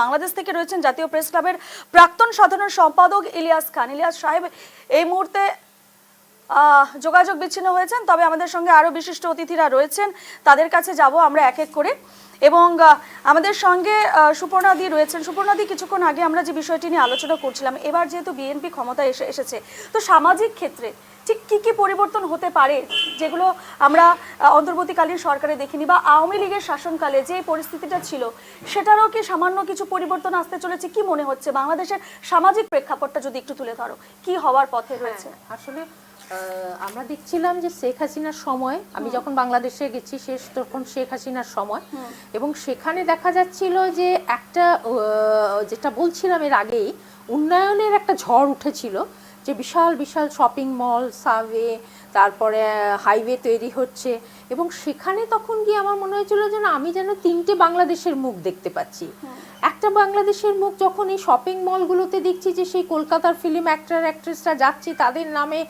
বাংলাদেশ থেকে রয়েছেন জাতীয় প্রেস ক্লাবের প্রাক্তন সাধারণ সম্পাদক ইলিয়াস খান। ইলিয়াস সাহেব, এই মুহূর্তে যোগাযোগ বিচ্ছিন্ন হয়েছেন তবে আমাদের সঙ্গে আরও বিশিষ্ট অতিথিরা রয়েছেন। তাদের কাছে যাব আমরা এক এক করে। এবং আমাদের সঙ্গে সুপর্ণাদি রয়েছেন। সুপর্ণাদি কিছুক্ষণ আগে আমরা যে বিষয়টি নিয়ে আলোচনা করছিলাম এবার যেহেতু বিএনপি ক্ষমতা এসে এসেছে তো সামাজিক ক্ষেত্রে ঠিক কি কি পরিবর্তন হতে পারে যেগুলো আমরা অন্তর্বর্তীকালীন সরকারে দেখিনি বা আওয়ামী লীগের শাসনকালে যে পরিস্থিতিটা ছিল সেটারও কি সামান্য কিছু পরিবর্তন আসতে চলেছে? কি মনে হচ্ছে? বাংলাদেশের সামাজিক প্রেক্ষাপটটা যদি একটু তুলে ধরো কি হওয়ার পথে রয়েছে? আসলে আহ, আমরা দেখছিলাম যে শেখ হাসিনার সময় আমি যখন বাংলাদেশে গেছি শেষ তখন শেখ হাসিনার সময়। এবং সেখানে দেখা যাচ্ছিল যে একটা যেটা বলছিলাম এর আগেই উন্নয়নের একটা ঝড় উঠেছিল যে বিশাল বিশাল শপিং মল সাবে তারপরে হাইওয়ে তৈরি হচ্ছে। এবং সেখানে তখন গিয়ে আমার মনে হয়েছিল যেন আমি যেন তিনটে বাংলাদেশের মুখ দেখতে পাচ্ছি। একটা বাংলাদেশের মুখ যখন এই শপিং মলগুলোতে দেখছি যে সেই কলকাতার ফিল্ম অ্যাক্টার অ্যাক্ট্রেসরা যাচ্ছে তাদের নামে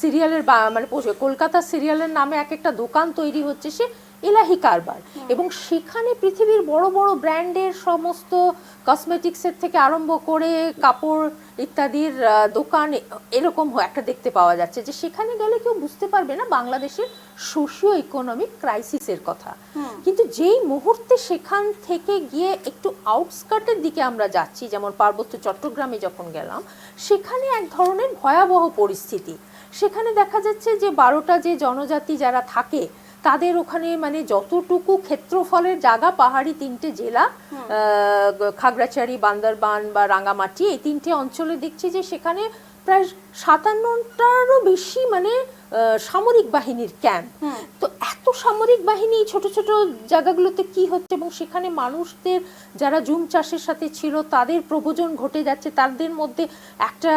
সিরিয়ালের বা- মানে পোষে- কলকাতা সিরিয়ালের নামে এক একটা দোকান তৈরি হচ্ছে সে এলাহি কারবার। এবং সেখানে পৃথিবীর বড় বড় ব্র্যান্ডের সমস্ত কসমেটিক্সের থেকে আরম্ভ করে কাপড় ইত্যাদির দোকান এরকম একটা দেখতে পাওয়া যাচ্ছে যে সেখানে গেলে কেউ বুঝতে পারবে না বাংলাদেশের সোশিও ইকোনমিক ক্রাইসিসের কথা। কিন্তু যেই মুহূর্তে সেখান থেকে গিয়ে একটু আউটস্কার্টের দিকে আমরা যাচ্ছি যেমন পার্বত্য চট্টগ্রামে যখন গেলাম সেখানে এক ধরনের ভয়াবহ পরিস্থিতি। সেখানে দেখা যাচ্ছে যে বারোটা যে জনজাতি যারা থাকে তাদের ওখানে মানে যতটুকু ক্ষেত্রফলের জায়গা পাহাড়ি তিনটে জেলা আহ, খাগড়াছড়ি বান্দরবান বা রাঙামাটি এই তিনটে অঞ্চলে দেখছি যে সেখানে প্রায় সাতান্নটারও বেশি মানে সামরিক বাহিনীর ক্যাম্প তো এত সামরিক বাহিনী ছোট ছোট জায়গাগুলোতে কি হচ্ছে এবং সেখানে মানুষদের যারা জুম চাষের সাথে ছিল তাদের প্রবোজন ঘটে যাচ্ছে তাদের মধ্যে একটা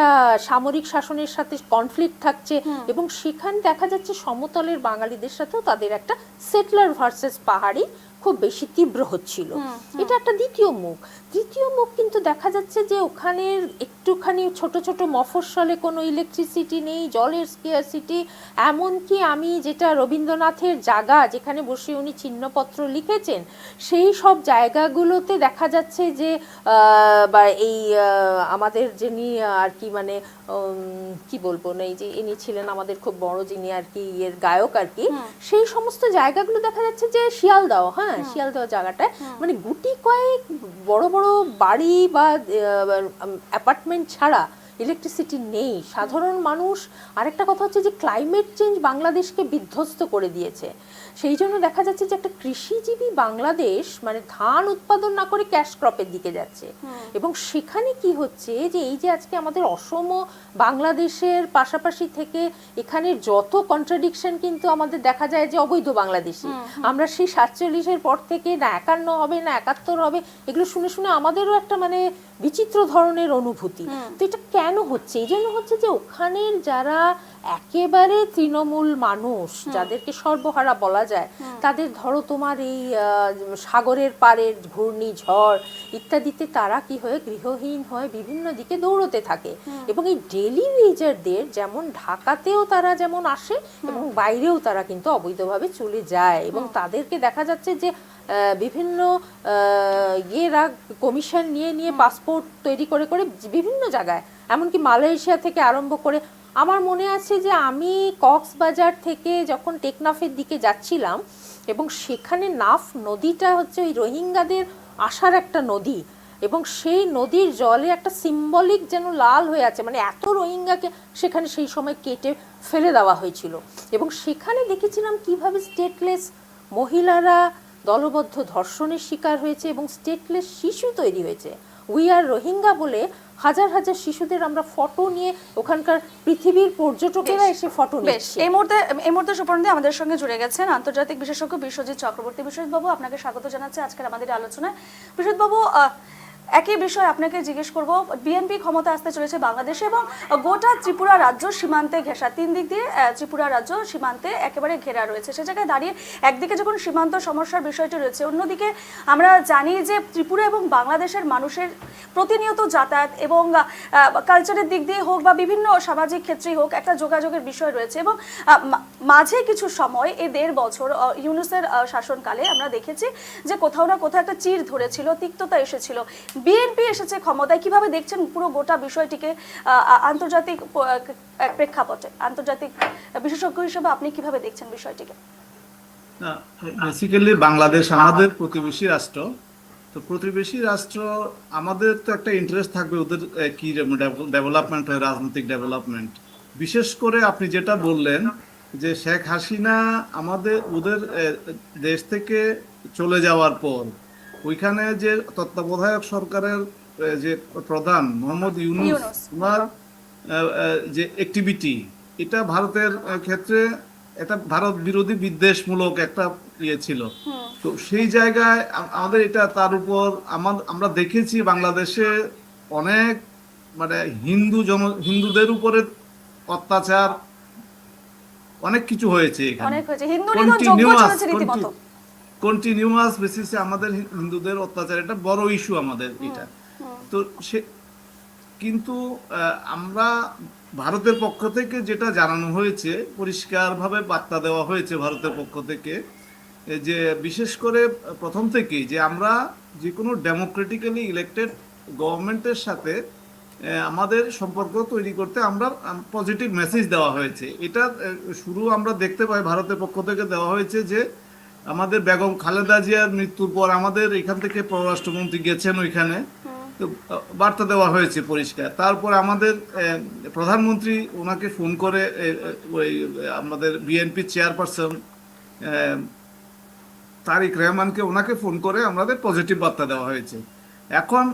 সামরিক শাসনের সাথে কনফ্লিক্ট থাকছে এবং সেখানে দেখা যাচ্ছে সমতলের বাঙালিদের সাথেও তাদের একটা সেটলার ভার্সেস পাহাড়ি খুব বেশি তীব্র হচ্ছিল। এটা একটা দ্বিতীয় মুখ। তৃতীয় মুখ কিন্তু দেখা যাচ্ছে যে ওখানের একটুখানি ছোট ছোট মফস্বলে কোনো ইলেকট্রিসিটি নেই জলের স্কেয়ারসিটি এমনকি আমি যেটা রবীন্দ্রনাথের জায়গা যেখানে বসে উনি চিহ্নপত্র লিখেছেন সেই সব জায়গাগুলোতে দেখা যাচ্ছে যে বা এই আমাদের যিনি আর কি মানে কি বলব না এই যে ইনি ছিলেন আমাদের খুব বড় যিনি আর কি এর গায়ক আর কি সেই সমস্ত জায়গাগুলো দেখা যাচ্ছে যে শিয়ালদাও হ্যাঁ? শিয়ালদাও জায়গাটায়। মানে গুটি কয়েক বড় বড় বাড়ি বা অ্যাপার্টমেন্ট ছাড়া ইলেকট্রিসিটি নেই। সাধারণ মানুষ আরেকটা কথা হচ্ছে যে ক্লাইমেট চেঞ্জ বাংলাদেশকে বিধ্বস্ত করে দিয়েছে। সেই জন্য দেখা যাচ্ছে যে একটা কৃষিজীবী বাংলাদেশ মানে ধান উৎপাদন না করে ক্যাশ ক্রপের দিকে যাচ্ছে। এবং সেখানে কি হচ্ছে যে এই যে আজকে আমাদের অসম বাংলাদেশের পাশাপাশি থেকে এখানে যত কন্ট্রাডিকশন কিন্তু আমাদের দেখা যায় যে অবৈধ বাংলাদেশি। আমরা সেই সাতচল্লিশের পর থেকে না একান্ন হবে না একাত্তর হবে এগুলো শুনে শুনে আমাদেরও একটা মানে বিচিত্র ধরনের অনুভূতি। তো এটা কেন হচ্ছে? এই জন্য হচ্ছে যে ওখানের যারা একেবারে তৃণমূল মানুষ যাদেরকে সর্বহারা বলা যায় তাদের ধরো তোমার এই সাগরের পাড়ের ঘূর্ণি ঝড় ইত্যাদিতে তারা কি হয়ে গৃহহীন হয়ে বিভিন্ন দিকে দৌড়তে থাকে। এবং এই ডেলি ওয়েজারদের যেমন ঢাকাতেও তারা যেমন আসে এবং বাইরেও তারা কিন্তু অবৈধভাবে চলে যায়। এবং তাদেরকে দেখা যাচ্ছে যে বিভিন্ন ইয়েরা কমিশন নিয়ে নিয়ে পাসপোর্ট তৈরি করে করে বিভিন্ন জায়গায়। এমনকি মালয়েশিয়া থেকে আরম্ভ করে আমার মনে আছে যে আমি কক্সবাজার থেকে যখন টেকনাফের দিকে যাচ্ছিলাম এবং সেখানে নাফ নদীটা হচ্ছে ওই রোহিঙ্গাদের আসার একটা নদী এবং সেই নদীর জলে একটা সিম্বলিক যেন লাল হয়ে আছে মানে এত রোহিঙ্গাকে সেখানে সেই সময় কেটে ফেলে দেওয়া হয়েছিল। এবং সেখানে দেখেছিলাম কীভাবে স্টেটলেস মহিলারা দলবদ্ধ ধর্ষণের শিকার হয়েছে এবং স্টেটলেস শিশু তৈরি হয়েছে। উই আর রোহিঙ্গা বলে হাজার হাজার শিশুদের আমরা ফটো নিয়ে ওখানকার পৃথিবীর পর্যটকেরা এসে ফটো বেশ। নিচ্ছে। এই মুহূর্তে এই মুহূর্তে সুপর্ণদি আমাদের সঙ্গে জুড়ে গেছেন আন্তর্জাতিক বিশেষজ্ঞ বিশ্বজিৎ চক্রবর্তী। বিশ্বজিৎ বাবু আপনাকে স্বাগত জানাচ্ছি আজকের আমাদের আলোচনায়। বিশ্বজিৎ বাবু আহ, একই বিষয় আপনাকে জিজ্ঞেস করব বিএনপি ক্ষমতা আসতে চলেছে বাংলাদেশে এবং গোটা ত্রিপুরা রাজ্য সীমান্তে ঘেঁষা। তিন দিক দিয়ে ত্রিপুরা রাজ্য সীমান্তে একেবারে ঘেরা রয়েছে। সে জায়গায় দাঁড়িয়ে একদিকে যখন সীমান্ত সমস্যার বিষয়টি রয়েছে, অন্যদিকে আমরা জানি যে ত্রিপুরা এবং বাংলাদেশের মানুষের প্রতিনিয়ত যাতায়াত এবং কালচারের দিক দিয়ে হোক বা বিভিন্ন সামাজিক ক্ষেত্রেই হোক একটা যোগাযোগের বিষয় রয়েছে এবং মাঝে কিছু সময় এ দেড় বছর ইউনুসের শাসনকালে আমরা দেখেছি যে কোথাও না কোথাও একটা চির ধরেছিল, তিক্ততা এসেছিল। বিএনপি এসেছে ক্ষমতায়। কীভাবে দেখছেন পুরো গোটা বিষয়টিকে আন্তর্জাতিক প্রেক্ষাপটে? আন্তর্জাতিক বিশেষজ্ঞ হিসেবে আপনি কীভাবে দেখছেন বিষয়টিকে? বেসিক্যালি বাংলাদেশ আমাদের প্রতিবেশী রাষ্ট্র। তো প্রতিবেশী রাষ্ট্র, আমাদের তো একটা ইন্টারেস্ট থাকবে ওদের কি ডেভেলপমেন্ট হয়, রাজনৈতিক ডেভেলপমেন্ট বিশেষ করে আপনি যেটা বললেন যে শেখ হাসিনা আমাদের, ওদের দেশ থেকে চলে যাওয়ার পর ওইখানে যে তত্ত্বাবধায়ক সরকারের যে প্রধান মোহাম্মদ ইউনুস। ওনার যে অ্যাক্টিভিটি এটা ভারতের ক্ষেত্রে এটা ভারত বিরোধী বিদ্বেষমূলক একটা ইয়ে ছিল। তো সেই জায়গায় আমাদের এটা তার উপর আমার- আমরা দেখেছি বাংলাদেশে অনেক মানে হিন্দু জন হিন্দুদের উপরে অত্যাচার অনেক কিছু হয়েছে এখানে। অনেক হয়েছে। হিন্দু নিধন যজ্ঞ চলেছে রীতিমতো। কন্টিনিউয়াস বেসিসে আমাদের হিন্দুদের অত্যাচার এটা বড় ইস্যু আমাদের এটা। তো সে কিন্তু আমরা ভারতের পক্ষ থেকে যেটা জানানো হয়েছে পরিষ্কারভাবে বার্তা দেওয়া হয়েছে ভারতের পক্ষ থেকে যে বিশেষ করে প্রথম থেকেই যে আমরা যে কোনো ডেমোক্রেটিক্যালি ইলেক্টেড গভর্নমেন্টের সাথে আমাদের সম্পর্ক তৈরি করতে আমরা পজিটিভ মেসেজ দেওয়া হয়েছে। এটা শুরু আমরা দেখতে পাই ভারতের পক্ষ থেকে দেওয়া হয়েছে যে আমাদের বেগম খালেদা জিয়ার মৃত্যুর পর আমাদের এখান থেকে পররাষ্ট্রমন্ত্রী গেছেন ওইখানে। তো বার্তা দেওয়া হয়েছে পরিষ্কার। তারপর আমাদের প্রধানমন্ত্রী ওনাকে ফোন করে ওই আমাদের বিএনপি চেয়ারপারসন তারিক রহমানকে ওনাকে ফোন করে আমাদের পজিটিভ বার্তা দেওয়া হয়েছে। এখন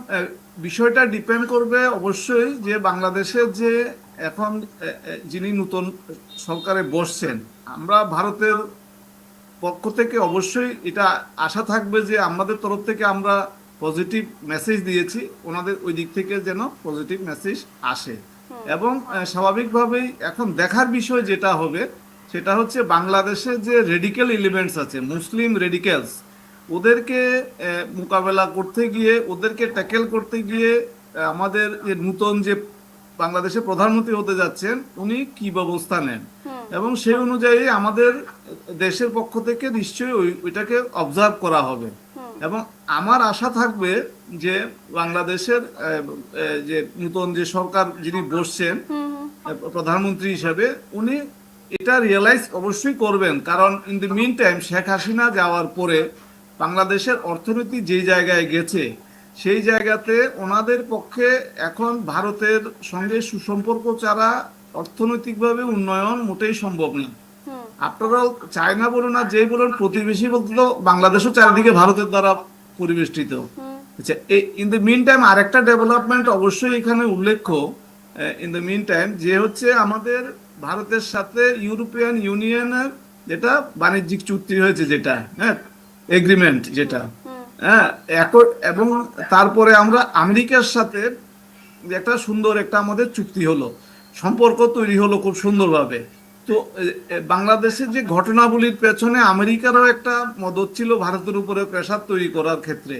বিষয়টা ডিপেন্ড করবে অবশ্যই যে বাংলাদেশের যে এখন যিনি নতুন সরকারে বসছেন আমরা ভারতের পক্ষ থেকে অবশ্যই এটা আশা থাকবে যে আমাদের তরফ থেকে আমরা পজিটিভ মেসেজ দিয়েছি ওনাদের ওই দিক থেকে যেন পজিটিভ মেসেজ আসে। এবং স্বাভাবিকভাবেই এখন দেখার বিষয় যেটা হবে সেটা হচ্ছে বাংলাদেশে যে রেডিক্যাল এলিমেন্টস আছে মুসলিম রেডিক্যালস ওদেরকে মোকাবেলা করতে গিয়ে ওদেরকে ট্যাকেল করতে গিয়ে আমাদের যে নূতন যে বাংলাদেশের প্রধানমন্ত্রী হতে যাচ্ছেন উনি কি ব্যবস্থা নেন? এবং সেই অনুযায়ী আমাদের দেশের পক্ষ থেকে নিশ্চয়ই ওই ওইটাকে অবজার্ভ করা হবে। এবং আমার আশা থাকবে যে বাংলাদেশের যে নতুন যে সরকার যিনি বসছেন প্রধানমন্ত্রী হিসেবে উনি এটা রিয়েলাইজ অবশ্যই করবেন। কারণ in the meantime Sheikh Hasina যাওয়ার পরে বাংলাদেশের অর্থনীতি যেই জায়গায় গেছে সেই জায়গাতে ওনাদের পক্ষে এখন ভারতের সঙ্গে সুসম্পর্ক ছাড়া অর্থনৈতিকভাবে উন্নয়ন মোটেই সম্ভব না। আপনারা চায়না বলুন আর যেই বলুন প্রতিবেশী বলতে তো বাংলাদেশও চারিদিকে ভারতের দ্বারা পরিবেষ্টিত। আচ্ছা ইন দ্য মিন টাইম আরেকটা ডেভেলপমেন্ট অবশ্যই এখানে উল্লেখ্য ইন দ্য মিন টাইম যে হচ্ছে আমাদের ভারতের সাথে ইউরোপিয়ান ইউনিয়নের যেটা বাণিজ্যিক চুক্তি হয়েছে যেটা হ্যাঁ এগ্রিমেন্ট যেটা হ্যাঁ এবং তারপরে আমরা আমেরিকার সাথে একটা সুন্দর একটা আমাদের চুক্তি হলো। সম্পর্ক তৈরি হলো খুব সুন্দরভাবে। তো বাংলাদেশের যে ঘটনাবলীর পেছনে আমেরিকারও একটা মদত ছিল ভারতের উপরে প্রেসার তৈরি করার ক্ষেত্রে।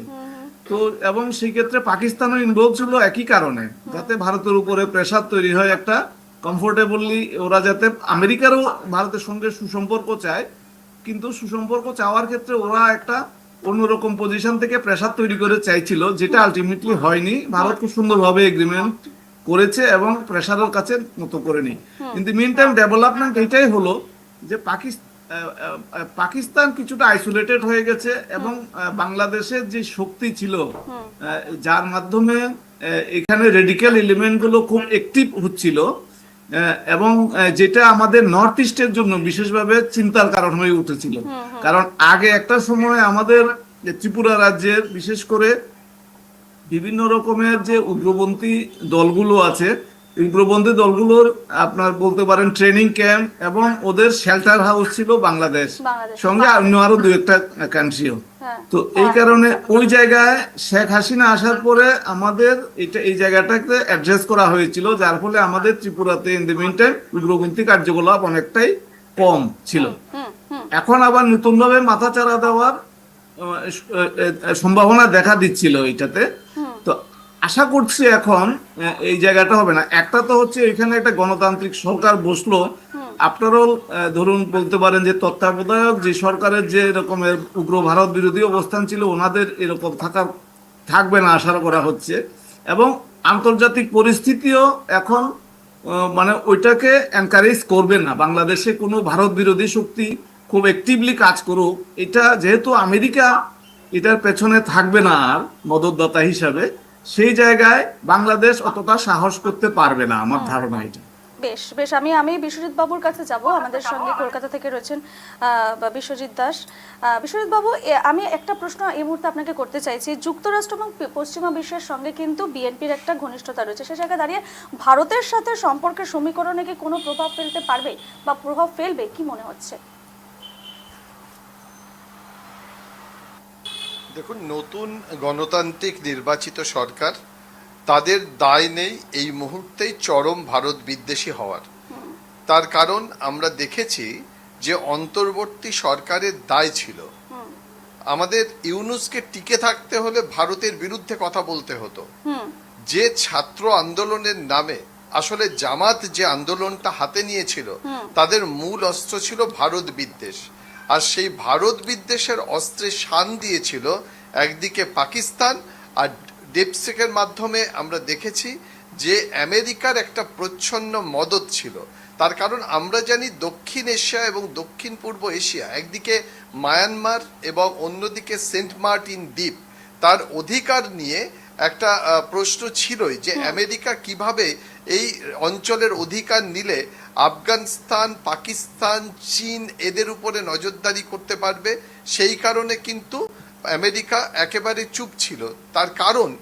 তো এবং সেই ক্ষেত্রে পাকিস্তানও ইনভলভ ছিল একই কারণে যাতে ভারতের উপরে প্রেসার তৈরি হয় একটা কমফোর্টেবলি ওরা যাতে আমেরিকারও ভারতের সঙ্গে সুসম্পর্ক চায় কিন্তু সুসম্পর্ক চাওয়ার ক্ষেত্রে ওরা একটা অন্যরকম পজিশন থেকে প্রেসার তৈরি করে চাইছিল যেটা আলটিমেটলি হয়নি। ভারত খুব সুন্দরভাবে এগ্রিমেন্ট করেছে এবং প্রেসারের কাছে মতো করেনি কিন্তু মিন টাইম ডেভেলপমেন্ট এটাই হলো যে পাকিস্তান পাকিস্তান কিছুটা আইসোলেটেড হয়ে গেছে এবং বাংলাদেশের যে শক্তি ছিল যার মাধ্যমে এখানে রেডিক্যাল এলিমেন্টগুলো খুব অ্যাক্টিভ হচ্ছিল এবং যেটা আমাদের নর্থ ইস্টের জন্য বিশেষভাবে চিন্তার কারণ হয়ে উঠেছিল। কারণ আগে একটা সময় আমাদের ত্রিপুরা রাজ্যের বিশেষ করে বিভিন্ন রকমের যে উগ্রপন্থী দলগুলো আছে উগ্রপন্থী দলগুলোর আপনার বলতে পারেন ট্রেনিং ক্যাম্প এবং ওদের শেল্টার হাউস ছিল বাংলাদেশ। সঙ্গে অন্য আরও দু একটা কান্ট্রিও হ্যাঁ। তো এই কারণে ওই জায়গায় শেখ হাসিনা আসার পরে আমাদের এটা এই জায়গাটাকে অ্যাড্রেস করা হয়েছিল যার ফলে আমাদের ত্রিপুরাতে ইন দ্য মিন টাইম উগ্রপন্থী কার্যকলাপ অনেকটাই কম ছিল। এখন আবার নতুনভাবে মাথাচাড়া দেওয়ার আহ, আহ, সম্ভাবনা দেখা দিচ্ছিল এইটাতে আশা করছি এখন এই জায়গাটা হবে না। একটা তো হচ্ছে এখানে একটা গণতান্ত্রিক সরকার বসল। আপনারও ধরুন বলতে পারেন যে তত্ত্বাবধায়ক যে সরকারের যে রকমের উগ্র ভারত বিরোধী অবস্থান ছিল ওনাদের এরকম থাকার থাকবে না আশা করা হচ্ছে। এবং আন্তর্জাতিক পরিস্থিতিও এখন মানে ওইটাকে এনকারেজ করবে না। বাংলাদেশে কোনো ভারত বিরোধী শক্তি খুব অ্যাক্টিভলি কাজ করুক এটা যেহেতু আমেরিকা এটার পেছনে থাকবে না আর মদতদাতা হিসাবে। সেই জায়গায় বাংলাদেশ অতটা সাহস করতে পারবে না আমার ধারণা এটা বেশ বেশ আমি আমি বিশ্বজিৎ বাবুর কাছে যাব আমাদের সঙ্গে কলকাতা থেকে রয়েছেন বা বিশ্বজিৎ দাস। বিশ্বজিৎ বাবু আমি একটা প্রশ্ন এই মুহূর্তে আপনাকে করতে চাইছি। যুক্তরাষ্ট্র এবং পশ্চিমা বিশ্বের সঙ্গে কিন্তু বিএনপির একটা ঘনিষ্ঠতা রয়েছে। সে জায়গায় দাঁড়িয়ে ভারতের সাথে সম্পর্কের সমীকরণে কি কোনো প্রভাব ফেলতে পারবে বা প্রভাব ফেলবে? কি মনে হচ্ছে? দেখুন, নতুন গণতান্ত্রিক নির্বাচিত সরকার, তাদের দায় নেই এই মুহূর্তেই চরম ভারত বিদ্বেষী হওয়ার। তার কারণ আমরা দেখেছি যে অন্তর্বর্তী সরকারের দায় ছিল। আমাদের ইউনুসকে টিকে থাকতে হলে ভারতের বিরুদ্ধে কথা বলতে হতো। যে ছাত্র আন্দোলনের নামে আসলে জামাত যে আন্দোলনটা হাতে নিয়েছিল, তাদের মূল অস্ত্র ছিল ভারত বিদ্বেষ। আর সেই ভারত বিদ্বেষের অস্ত্রে শান দিয়েছিল একদিকে পাকিস্তান আর ডেপসেকের মাধ্যমে আমরা দেখেছি যে আমেরিকার একটা প্রচ্ছন্ন মদত ছিল। তার কারণ আমরা জানি দক্ষিণ এশিয়া এবং দক্ষিণ পূর্ব এশিয়া একদিকে মায়ানমার এবং অন্যদিকে সেন্ট মার্টিন দ্বীপ তার অধিকার নিয়ে একটা প্রশ্ন ছিলই যে আমেরিকা কীভাবে এই অঞ্চলের অধিকার নিলে আফগানিস্তান, পাকিস্তান, চীন এদের উপরে নজরদারি করতে পারবে। সেই কারণে কিন্তু আমেরিকা একেবারে চুপ ছিল। তার কারণ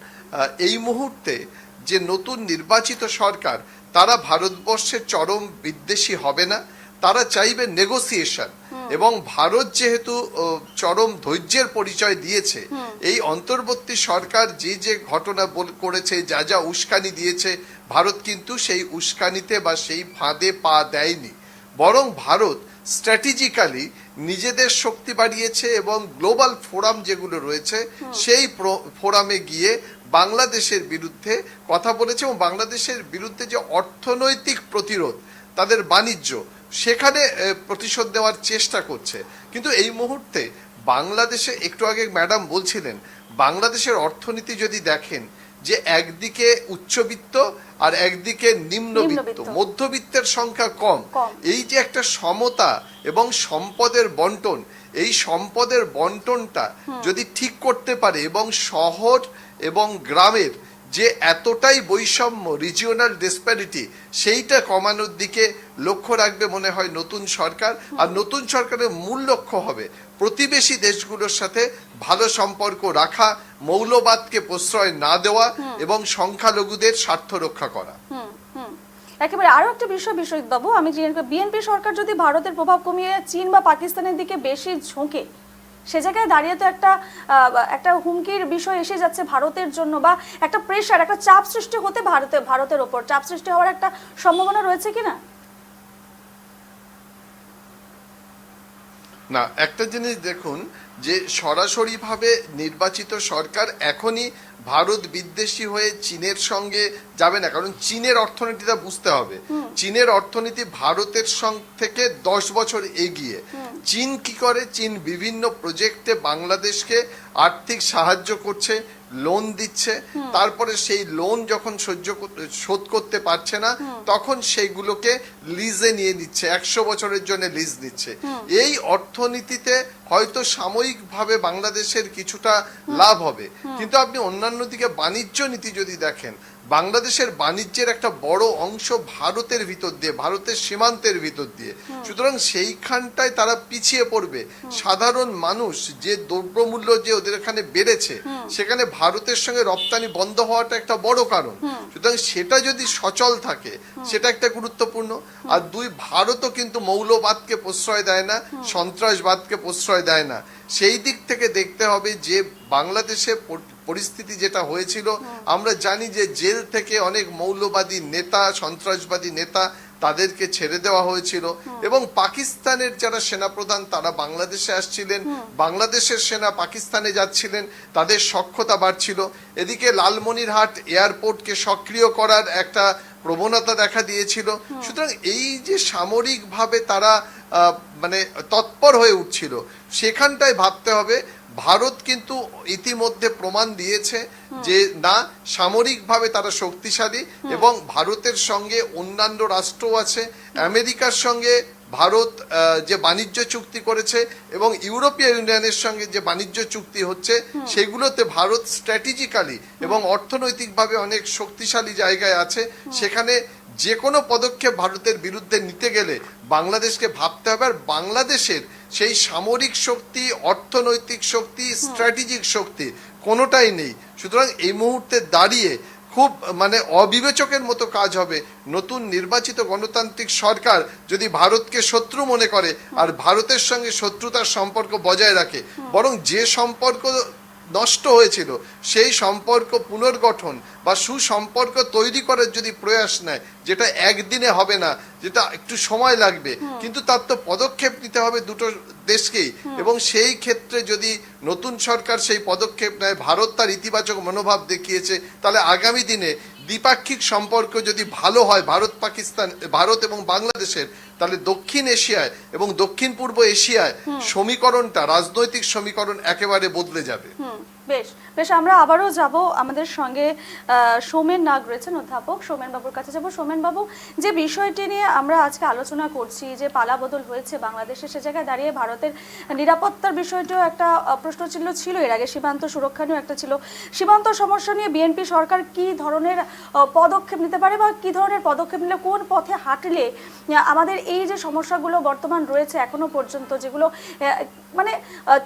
এই মুহূর্তে যে নতুন নির্বাচিত সরকার, তারা ভারতবর্ষের চরম বিদ্বেষী হবে না। তারা চাইবে নেগোসিয়েশন এবং ভারত যেহেতু চরম ধৈর্যের পরিচয় দিয়েছে এই অন্তর্বর্তী সরকার যে যে ঘটনা করেছে যা যা উস্কানি দিয়েছে ভারত কিন্তু সেই উস্কানিতে বা সেই ফাঁদে পা দেয়নি। বরং ভারত স্ট্র্যাটেজিক্যালি নিজেদের শক্তি বাড়িয়েছে এবং গ্লোবাল ফোরাম যেগুলো রয়েছে সেই ফোরামে গিয়ে বাংলাদেশের বিরুদ্ধে কথা বলেছে এবং বাংলাদেশের বিরুদ্ধে যে অর্থনৈতিক প্রতিরোধ তাদের বাণিজ্য সেখানে প্রতিশোধ দেওয়ার চেষ্টা করছে কিন্তু এই মুহূর্তে বাংলাদেশে একটু আগে ম্যাডাম বলছিলেন বাংলাদেশের অর্থনীতি যদি দেখেন যে একদিকে উচ্চবিত্ত আর একদিকে নিম্নবিত্ত। মধ্যবিত্তের সংখ্যা কম। এই যে একটা সমতা এবং সম্পদের বন্টন এই সম্পদের বন্টনটা যদি ঠিক করতে পারে এবং শহর এবং গ্রামের যে এতটাই বৈষম্য রিজিওনাল ডিসপ্যারিটি সেইটা কমানোর দিকে লক্ষ্য রাখবে মনে হয় নতুন সরকার। আর নতুন সরকারের মূল লক্ষ্য হবে প্রতিবেশী দেশগুলোর সাথে ভালো সম্পর্ক রাখা মৌলবাদকে প্রশ্রয় না দেওয়া এবং সংখ্যালঘুদের স্বার্থ রক্ষা করা। একেবারে আরও একটা বিষয় বিশ্বজিৎ বাবু আমি বিএনপি সরকার যদি ভারতের প্রভাব কমিয়ে চীন বা পাকিস্তানের দিকে বেশি ঝোঁকে সে জায়গায় দাঁড়িয়ে তো একটা একটা হুমকির বিষয় এসে যাচ্ছে ভারতের জন্য বা একটা প্রেশার একটা চাপ সৃষ্টি হতে ভারতে, ভারতের ওপর। চাপ সৃষ্টি হওয়ার একটা সম্ভাবনা রয়েছে কিনা না, একটা জিনিস দেখুন, যে সরাসরিভাবে নির্বাচিত সরকার এখনই ভারত বিদ্বেষী হয়ে চীনের সঙ্গে যাবে না। কারণ চীনের অর্থনীতিটা বুঝতে হবে। চীনের অর্থনীতি ভারতের সঙ্গ থেকে দশ বছর এগিয়ে। চীন কি করে? চীন বিভিন্ন প্রজেক্টে বাংলাদেশকে আর্থিক সাহায্য করছে লোন দিচ্ছে। তারপরে সেই লোন যখন সহ্য শোধ করতে পারছে না তখন সেইগুলোকে লিজে নিয়ে নিচ্ছে। একশো বছরের জন্য লিজ নিচ্ছে। এই অর্থনীতিতে হয়তো সাময়িকভাবে বাংলাদেশের কিছুটা লাভ হবে। কিন্তু আপনি অন্যান্য দিকে বাণিজ্য নীতি যদি দেখেন বাংলাদেশের বাণিজ্যের একটা বড় অংশ ভারতের ভিতর দিয়ে ভারতের সীমান্তের ভিতর দিয়ে। সুতরাং সেইখানটায় তারা পিছিয়ে পড়বে। সাধারণ মানুষ যে দ্রব্যমূল্য যে ওদের এখানে বেড়েছে সেখানে ভারতের সঙ্গে রপ্তানি বন্ধ হওয়াটা একটা বড় কারণ। সুতরাং সেটা যদি সচল থাকে সেটা একটা গুরুত্বপূর্ণ। আর দুই ভারতও কিন্তু মৌলবাদকে প্রশ্রয় দেয় না সন্ত্রাসবাদকে প্রশ্রয় দেয় না। সেই দিক থেকে দেখতে হবে যে বাংলাদেশে পরিস্থিতি যেটা হয়েছিল আমরা জানি যে জেল থেকে অনেক মৌলবাদী নেতা সন্ত্রাসবাদী নেতা তাদেরকে ছেড়ে দেওয়া হয়েছিল এবং পাকিস্তানের যারা সেনাপ্রধান তারা বাংলাদেশে আসছিলেন। বাংলাদেশের সেনা পাকিস্তানে যাচ্ছিলেন তাদের সক্ষতা বাড়ছিল। এদিকে লালমনিরহাট এয়ারপোর্টকে সক্রিয় করার একটা প্রবণতা দেখা দিয়েছিল। সুতরাং এই যে সামরিকভাবে তারা মানে তৎপর হয়ে উঠছিল। সেখানটায় ভাবতে হবে ভারত কিন্তু ইতিমধ্যে প্রমাণ দিয়েছে যে না সামরিকভাবে তারা শক্তিশালী এবং ভারতের সঙ্গে অন্যান্য রাষ্ট্র আছে। আমেরিকার সঙ্গে ভারত যে বাণিজ্য চুক্তি করেছে এবং ইউরোপীয় ইউনিয়নের সঙ্গে যে বাণিজ্য চুক্তি হচ্ছে সেগুলোতে ভারত স্ট্র্যাটেজিক্যালি এবং অর্থনৈতিকভাবে অনেক শক্তিশালী জায়গায় আছে। সেখানে যে কোনো পদক্ষেপ ভারতের বিরুদ্ধে নিতে গেলে বাংলাদেশকে ভাবতে হবে আর বাংলাদেশের সেই সামরিক শক্তি অর্থনৈতিক শক্তি স্ট্র্যাটেজিক শক্তি কোনোটাই নেই। সুতরাং এই মুহূর্তে দাঁড়িয়ে খুব মানে অবিবেচকের মতো কাজ হবে নতুন নির্বাচিত গণতান্ত্রিক সরকার যদি ভারতকে শত্রু মনে করে আর ভারতের সঙ্গে শত্রুতার সম্পর্ক বজায় রাখে। বরং যে সম্পর্ক নষ্ট হয়েছিল সেই সম্পর্ক পুনর্গঠন বা সুসম্পর্ক তৈরি করার যদি প্রয়াস নেয় যেটা একদিনে হবে না যেটা একটু সময় লাগবে কিন্তু তার তো পদক্ষেপ নিতে হবে দুটো দেশকেই। এবং সেই ক্ষেত্রে যদি নতুন সরকার সেই পদক্ষেপ নেয় ভারত তার ইতিবাচক মনোভাব দেখিয়েছে তাহলে আগামী দিনে দ্বিপাক্ষিক সম্পর্ক যদি ভালো হয় ভারত পাকিস্তান ভারত এবং বাংলাদেশের তাহলে দক্ষিণ এশিয়ায় এবং দক্ষিণ পূর্ব এশিয়ায় সমীকরণটা রাজনৈতিক সমীকরণ একেবারে বদলে যাবে। বেশ বেশ, আমরা আবারও যাব আমাদের সঙ্গে সোমেন নাগ রয়েছেন, অধ্যাপক। সোমেন বাবুর কাছে যাব। সোমেন বাবু, যে বিষয়টি নিয়ে আমরা আজকে আলোচনা করছি, যে পালা বদল হয়েছে বাংলাদেশে, সে জায়গায় দাঁড়িয়ে ভারতের নিরাপত্তার বিষয়টিও একটা প্রশ্ন ছিল ছিল। এর আগে সীমান্ত সুরক্ষা নিয়েও একটা ছিল। সীমান্ত সমস্যা নিয়ে বিএনপি সরকার কি ধরনের পদক্ষেপ নিতে পারে বা কি ধরনের পদক্ষেপ নিলে, কোন পথে হাঁটলে আমাদের এই যে সমস্যাগুলো বর্তমান রয়েছে এখনও পর্যন্ত, যেগুলো মানে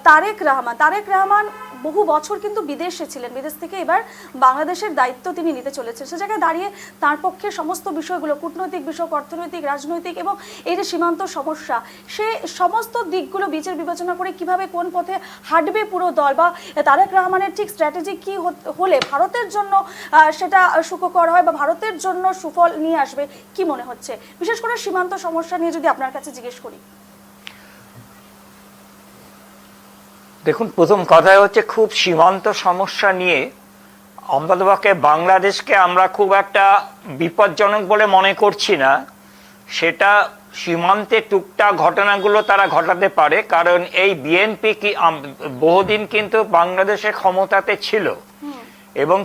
তারেক রহমান তারেক রহমান বহু বছর কিন্তু বিদেশে ছিলেন। বিদেশ থেকে এবার বাংলাদেশের দায়িত্ব তিনি নিতে চলেছেন। সে জায়গায় দাঁড়িয়ে তার পক্ষে সমস্ত বিষয়গুলো, কূটনৈতিক বিষয়, অর্থনৈতিক, রাজনৈতিক এবং এই যে সীমান্ত সমস্যা, সে সমস্ত দিকগুলো বিচার বিবেচনা করে কীভাবে কোন পথে হাঁটবে পুরো দল বা তারেক রহমানের ঠিক স্ট্র্যাটেজি কি হলে ভারতের জন্য সেটা সুখকর হয় বা ভারতের জন্য সুফল নিয়ে আসবে, কি মনে হচ্ছে? বিশেষ করে সীমান্ত সমস্যা নিয়ে যদি আপনার কাছে জিজ্ঞেস করি। দেখুন প্রথম কথাই হচ্ছে খুব সীমান্ত সমস্যা নিয়ে অন্ততপক্ষে বাংলাদেশকে আমরা খুব একটা বিপজ্জনক বলে মনে করছি না। সেটা সীমান্তে টুকটাক ঘটনাগুলো তারা ঘটাতে পারে কারণ এই বিএনপি কি বহুদিন কিন্তু বাংলাদেশে ক্ষমতাতে ছিল। এবং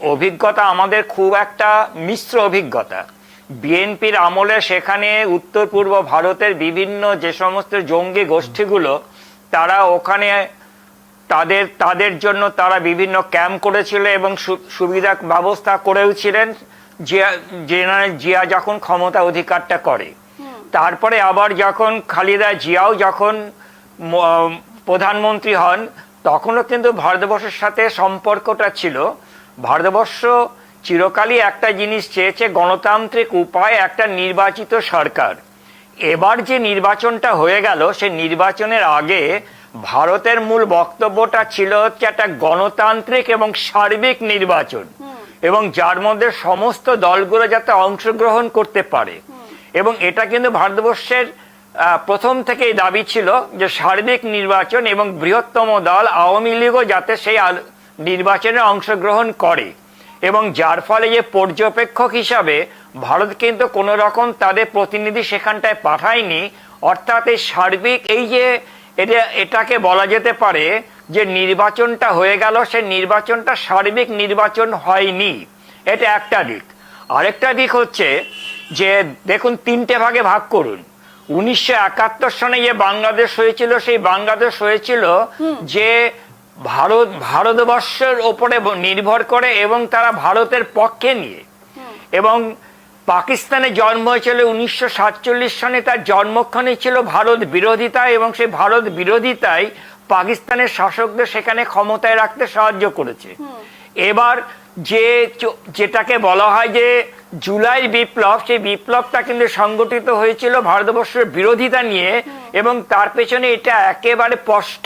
অভিজ্ঞতা আমাদের খুব একটা মিশ্র অভিজ্ঞতা। বিএনপির আমলে সেখানে উত্তর পূর্ব ভারতের বিভিন্ন যে সমস্ত জঙ্গি গোষ্ঠীগুলো তারা ওখানে তাদের তাদের জন্য তারা বিভিন্ন ক্যাম্প করেছিল এবং সুবিধা ব্যবস্থা করেও ছিলেন জিয়া জেনারেল জিয়া যখন ক্ষমতা অধিকারটা করে। তারপরে আবার যখন খালিদা জিয়াও যখন প্রধানমন্ত্রী হন তখনও কিন্তু ভারতবর্ষের সাথে সম্পর্কটা ছিল। ভারতবর্ষ চিরকালই একটা জিনিস চেয়েছে গণতান্ত্রিক উপায়ে একটা নির্বাচিত সরকার। এবার যে নির্বাচনটা হয়ে গেল সে নির্বাচনের আগে ভারতের মূল বক্তব্যটা ছিল হচ্ছে একটা গণতান্ত্রিক এবং সার্বিক নির্বাচন। এবং যার মধ্যে সমস্ত দলগুলো যাতে অংশগ্রহণ করতে পারে। এবং এটা কিন্তু ভারতবর্ষের প্রথম থেকেই দাবি ছিল যে সার্বিক নির্বাচন এবং বৃহত্তম দল আওয়ামী লীগও যাতে সেই নির্বাচনে অংশগ্রহণ করে। এবং যার ফলে যে পর্যবেক্ষক হিসাবে ভারত কিন্তু কোনো রকম তাদের প্রতিনিধি সেখানটায় পাঠায়নি। অর্থাৎ এই সার্বিক এই যে এটা এটাকে বলা যেতে পারে যে নির্বাচনটা হয়ে গেল সে নির্বাচনটা সার্বিক নির্বাচন হয়নি। এটা একটা দিক। আরেকটা দিক হচ্ছে যে দেখুন তিনটে ভাগে ভাগ করুন। উনিশশো একাত্তর সনে যে বাংলাদেশ হয়েছিল সেই বাংলাদেশ হয়েছিল যে ভারত ভারতবর্ষের ওপরে নির্ভর করে এবং তারা ভারতের পক্ষে নিয়ে এবং পাকিস্তানে জন্ম হয়েছিল উনিশশো সাতচল্লিশ সনে তার জন্মক্ষণে ছিল ভারত বিরোধিতা এবং সেই ভারত বিরোধিতাই পাকিস্তানের শাসকদের সেখানে ক্ষমতায় রাখতে সাহায্য করেছে। এবার যে যেটাকে বলা হয় যে জুলাই বিপ্লব সেই বিপ্লবটা কিন্তু সংগঠিত হয়েছিল ভারতবর্ষের বিরোধিতা নিয়ে এবং তার পেছনে এটা একেবারে স্পষ্ট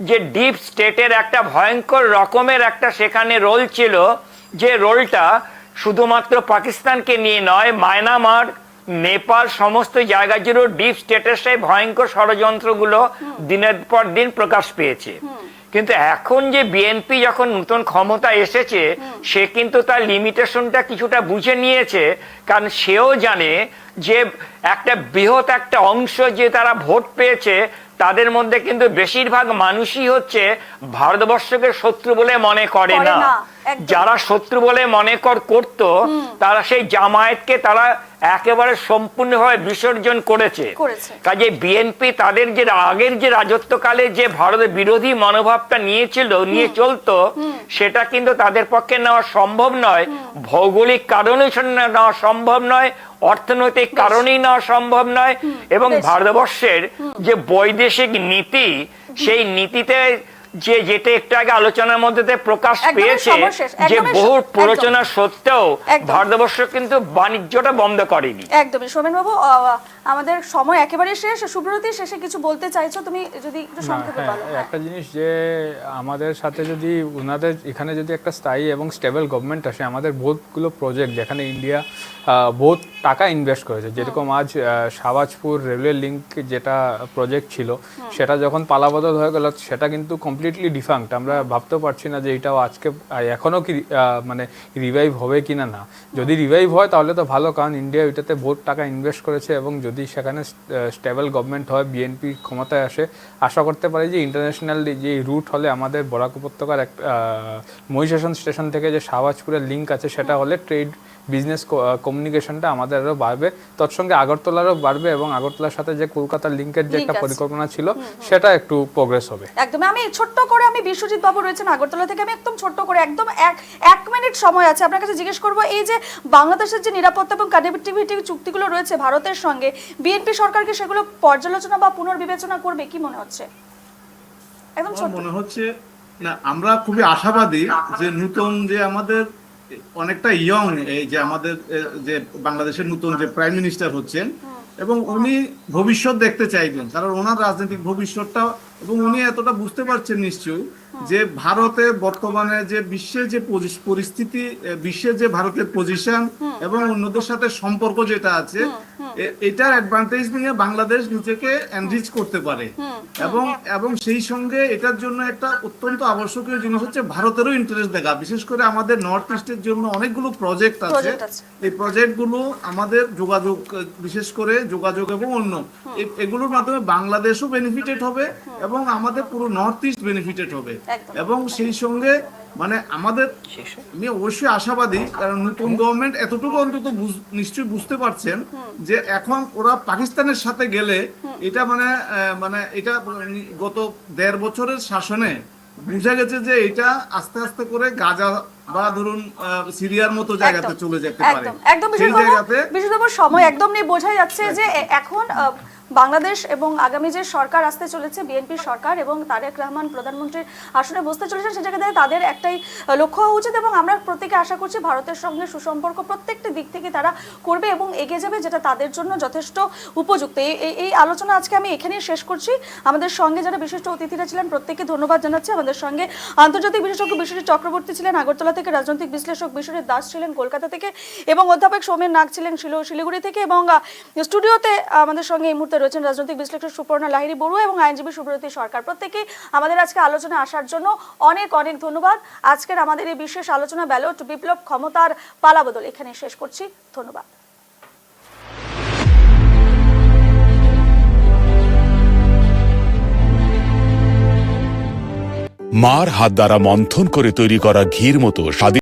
যে ডিপ স্টেটের একটা ভয়ঙ্কর রকমের একটা সেখানে রোল ছিল যে রোলটা শুধুমাত্র পাকিস্তানকে নিয়ে নয় মায়ানমার নেপাল সমস্ত জায়গা জুড়ে ডিপ স্টেটের সেই ভয়ঙ্কর ষড়যন্ত্রগুলো দিনের পর দিন প্রকাশ পেয়েছে। কিন্তু এখন যে বিএনপি যখন নতুন ক্ষমতা এসেছে সে কিন্তু তার লিমিটেশনটা কিছুটা বুঝে নিয়েছে কারণ সেও জানে যে একটা বৃহৎ একটা অংশ যে তারা ভোট পেয়েছে তাদের মধ্যে কিন্তু বেশিরভাগ মানুষই হচ্ছে ভারতবর্ষকে শত্রু বলে মনে করে না। যারা শত্রু বলে মনে কর করত তারা সেই জামায়াতকে তারা একেবারে সম্পূর্ণভাবে বিসর্জন করেছে। কাজে বিএনপি তাদের যে আগের যে রাজত্বকালে যে ভারতের বিরোধী মনোভাবটা নিয়েছিল নিয়ে চলতো সেটা কিন্তু তাদের পক্ষে নেওয়া সম্ভব নয়। ভৌগোলিক কারণে নেওয়া সম্ভব নয় অর্থনৈতিক কারণেই নেওয়া সম্ভব নয় এবং ভারতবর্ষের যে বৈদেশিক নীতি সেই নীতিতে যে যেটা একটু আগে আলোচনার মধ্যে প্রকাশ পেয়েছে যে বহু। প্ররোচনা সত্ত্বেও ভারতবর্ষ কিন্তু বাণিজ্যটা বন্ধ করেনি। একদমই। সোমেনবাবু আহ, আমাদের সময় একেবারে শেষ। সুব্রতী শেষে কিছু বলতে চাইছো? তুমি যদি একটু সংক্ষেপে হ্যাঁ, বলো হ্যাঁ। একটা জিনিস যে আমাদের সাথে যদি ওনাদের এখানে যদি একটা স্থায়ী এবং স্টেবল গভর্নমেন্ট আসে আমাদের বহুতগুলো প্রজেক্ট যেখানে ইন্ডিয়া বহুত টাকা ইনভেস্ট করেছে। যেরকম আজ শাহবাজপুর রেলওয়ে লিঙ্ক যেটা প্রজেক্ট ছিল সেটা যখন পালাবদল হয়ে গেল সেটা কিন্তু কমপ্লিটলি ডিফাঙ্ক্ট আমরা ভাবতেও পারছি না যে এটাও আজকে আহ, এখনও কি মানে রিভাইভ হবে কি না। না যদি রিভাইভ হয় তাহলে তো ভালো কারণ ইন্ডিয়া ওইটাতে বহুত টাকা ইনভেস্ট করেছে এবং যদি সেখানে স্টেবল গভর্নমেন্ট হয় বিএনপি ক্ষমতায় আসে, আশা করতে পারি যে ইন্টারন্যাশনাল যে রুট হলে আমাদের বরাক উপত্যকার এক মহিষাসন স্টেশন থেকে যে শাহবাজপুরের লিঙ্ক আছে, সেটা হলে ট্রেড বিজনেস কমিউনিকেশনটা আমাদের আরও বাড়বে। তৎসঙ্গে আগরতলারও বাড়বে এবং আগরতলার সাথে যে কলকাতার লিঙ্কের যে একটা পরিকল্পনা ছিল সেটা একটু প্রোগ্রেস হবে। একদম আমি ছোট্ট করে আমি বিশ্বজিৎ বাবু রয়েছেন আগরতলা থেকে আমি একদম ছোট্ট করে একদম এক এক মিনিট সময় আছে। আপনার কাছে জিজ্ঞেস করব এই যে বাংলাদেশের যে নিরাপত্তা এবং কানেক্টিভিটি চুক্তিগুলো রয়েছে ভারতের সঙ্গে বিএনপি সরকারকে সেগুলো পর্যালোচনা বা পুনর্বিবেচনা করবে কি মনে হচ্ছে? একদম মনে হচ্ছে না আমরা খুবই আশাবাদী যে নতুন যে আমাদের অনেকটা ইয়ং এই যে আমাদের যে বাংলাদেশের নতুন যে প্রাইম মিনিস্টার হচ্ছেন এবং উনি ভবিষ্যৎ দেখতে চাইবেন কারণ ওনার রাজনৈতিক ভবিষ্যৎটা এবং উনি এতটা বুঝতে পারছেন নিশ্চয়ই যে ভারতে বর্তমানে যে বিশ্বের যে পরিস্থিতি বিশ্বের যে ভারতের পজিশন এবং অন্যদের সাথে সম্পর্ক যেটা আছে এটার অ্যাডভান্টেজ নিয়ে বাংলাদেশ নিজেকে এনরিচ করতে পারে। এবং এবং সেই সঙ্গে এটার জন্য একটা অত্যন্ত আবশ্যকীয় জিনিস হচ্ছে ভারতেরও ইন্টারেস্ট দেখা। বিশেষ করে আমাদের নর্থ ইস্টের জন্য অনেকগুলো প্রজেক্ট আছে। এই প্রজেক্টগুলো আমাদের যোগাযোগ বিশেষ করে যোগাযোগ এবং অন্য। এগুলোর মাধ্যমে বাংলাদেশও বেনিফিটেড হবে এবং আমাদের পুরো নর্থ ইস্ট বেনিফিটেড হবে। এবং সেই সঙ্গে মানে আমাদের আমি অবশ্যই আশাবাদী কারণ নতুন গভর্নমেন্ট এতটুকু অন্তত নিশ্চয়ই বুঝতে পারছেন যে এখন ওরা পাকিস্তানের সাথে গেলে এটা মানে মানে এটা গত দেড় বছরের শাসনে বুঝা গেছে যে এটা আস্তে আস্তে করে গাজা বা ধরুন সিরিয়ার মতো জায়গাতে চলে যেতে পারে। একদম। সময় একদম নেই। বোঝাই যাচ্ছে যে এখন বাংলাদেশ এবং আগামী যে সরকার আসতে চলেছে বিএনপি সরকার এবং তারেক রহমান প্রধানমন্ত্রীর আসনে বসতে চলেছেন, সে জায়গাতে তাদের একটাই লক্ষ্য হওয়া উচিত এবং আমরা প্রত্যেকে আশা করছি ভারতের সঙ্গে সুসম্পর্ক প্রত্যেকটি দিক থেকে তারা করবে এবং এগিয়ে যাবে, যেটা তাদের জন্য যথেষ্ট উপযুক্ত। এই, এই- আলোচনা আজকে আমি এখানেই শেষ করছি। আমাদের সঙ্গে যারা বিশিষ্ট অতিথিরা ছিলেন, প্রত্যেককে ধন্যবাদ জানাচ্ছি। আমাদের সঙ্গে আন্তর্জাতিক বিশেষজ্ঞ বিশ্বজিৎ চক্রবর্তী ছিলেন, আগরতলা থেকে রাজনৈতিক বিশ্লেষক বিশ্বজিৎ দাস ছিলেন, কলকাতা থেকে এবং অধ্যাপক সৌমেন নাগ ছিলেন, শিল- শিলিগুড়ি থেকে এবং স্টুডিওতে আমাদের সঙ্গে এই মুহূর্তে রয়েছেন রাজনৈতিক বিশ্লেষক সুপর্ণা লাহিড়ী বড়ুয়া এবং আইনজীবী সুব্রতী সরকার। প্রত্যেকে আমাদের আজকে আলোচনা আসার জন্য অনেক অনেক ধন্যবাদ। আজকের আমাদের এই বিশেষ আলোচনা ব্যালট বিপ্লব ক্ষমতার পালাবদল এখানে শেষ করছি। ধন্যবাদ। মার হাত দ্বারা মন্থন করে তৈরি করা ঘির মতো স্বাদে